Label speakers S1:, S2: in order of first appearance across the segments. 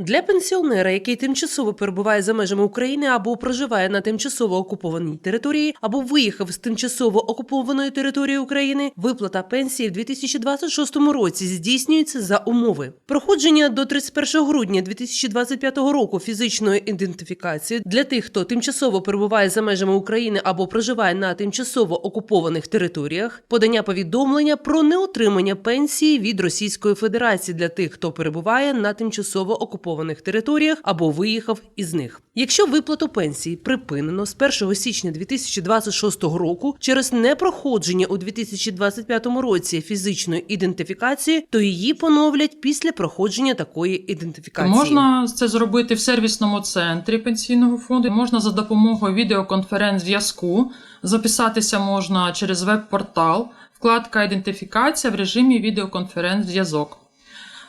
S1: Для пенсіонера, який тимчасово перебуває за межами України або проживає на тимчасово окупованій території, або виїхав з тимчасово окупованої території України, виплата пенсії в 2026 році здійснюється за умови. Проходження до 31 грудня 2025 року фізичної ідентифікації для тих, хто тимчасово перебуває за межами України або проживає на тимчасово окупованих територіях, подання повідомлення про неотримання пенсії від Російської Федерації для тих, хто перебуває на тимчасово окупованих територіях або виїхав із них. Якщо виплату пенсії припинено з 1 січня 2026 року через непроходження у 2025 році фізичної ідентифікації, то її поновлять після проходження такої ідентифікації.
S2: Можна це зробити в сервісному центрі пенсійного фонду. Можна за допомогою відеоконференц-зв'язку. Записатися можна через веб-портал, вкладка ідентифікація в режимі відеоконференц-зв'язок.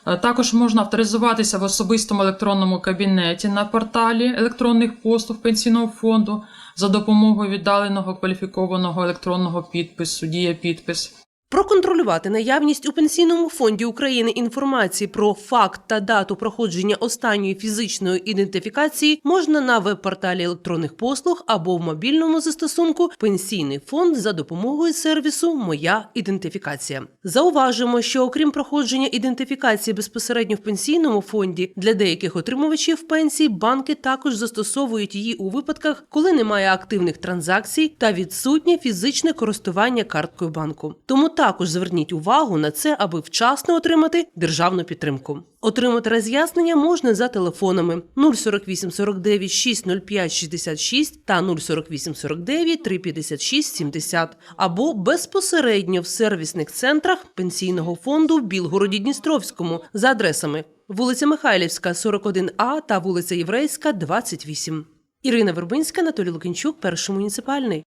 S2: Е, Також можна авторизуватися в особистому електронному кабінеті на порталі електронних послуг пенсійного фонду за допомогою віддаленого кваліфікованого електронного підпису, дія підпис.
S1: Проконтролювати наявність у пенсійному фонді України інформації про факт та дату проходження останньої фізичної ідентифікації можна на веб-порталі електронних послуг або в мобільному застосунку Пенсійний фонд за допомогою сервісу Моя ідентифікація. Зауважимо, що окрім проходження ідентифікації безпосередньо в пенсійному фонді для деяких отримувачів пенсій банки також застосовують її у випадках, коли немає активних транзакцій та відсутнє фізичне користування карткою банку. Тому також зверніть увагу на це, аби вчасно отримати державну підтримку. Отримати роз'яснення можна за телефонами 048 49 605 66 та 048 49 356 70 або безпосередньо в сервісних центрах пенсійного фонду в Білгороді Дністровському за адресами вулиця Михайлівська, 41А та вулиця Єврейська, 28. Ірина Вербинська, Анатолій Лукінчук, перший муніципальний.